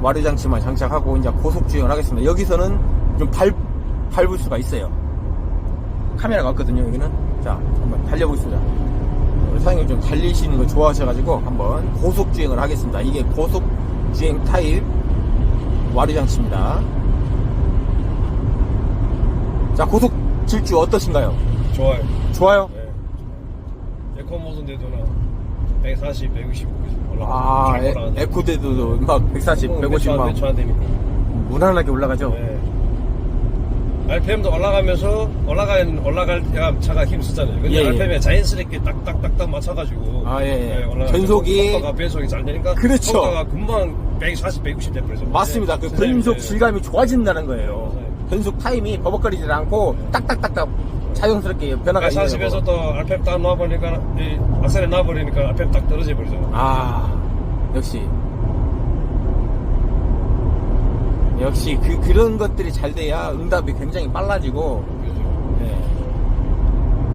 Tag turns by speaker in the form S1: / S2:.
S1: 와류 장치만 장착하고 이제 고속 주행을 하겠습니다. 여기서는 좀 밟, 밟을 수가 있어요. 카메라가 없거든요, 여기는. 자, 한번 달려보겠습니다. 우리 사장님 좀 달리시는 거 좋아하셔가지고 한번 고속 주행을 하겠습니다. 이게 고속 주행 타입 와류 장치입니다. 자, 고속 질주 어떠신가요?
S2: 좋아요.
S1: 좋아요?
S2: 네. 에코 모드인데도 나 140, 150 올라가.
S1: 아, 에, 에코데도 막 140, 150 막. 무난하게 올라가죠?
S2: 네. RPM도 올라가면서 올라갈 올라갈 때가 차가 힘 쓰잖아요. 근데
S1: 예, 예.
S2: RPM에 자연스럽게 딱딱딱딱 맞춰가지고
S1: 아, 예, 예.
S2: 올라가면서
S1: 변속이-
S2: 속도가 변속이 잘 되니까
S1: 그렇죠.
S2: 속도가 금방 140, 150 돼버려서
S1: 맞습니다. 그 변속 질감이 좋아진다는 거예요.
S2: 네.
S1: 변속 타임이 버벅거리지 않고 딱딱딱딱 자연스럽게 변화가 있는
S2: 140에서
S1: 거고.
S2: 또 RPM 딱 놔버리니까 이 악셀에 놔버리니까 RPM 딱 떨어져 버리죠.
S1: 아, 역시. 역시 그, 그런 것들이 잘 돼야 응답이 굉장히 빨라지고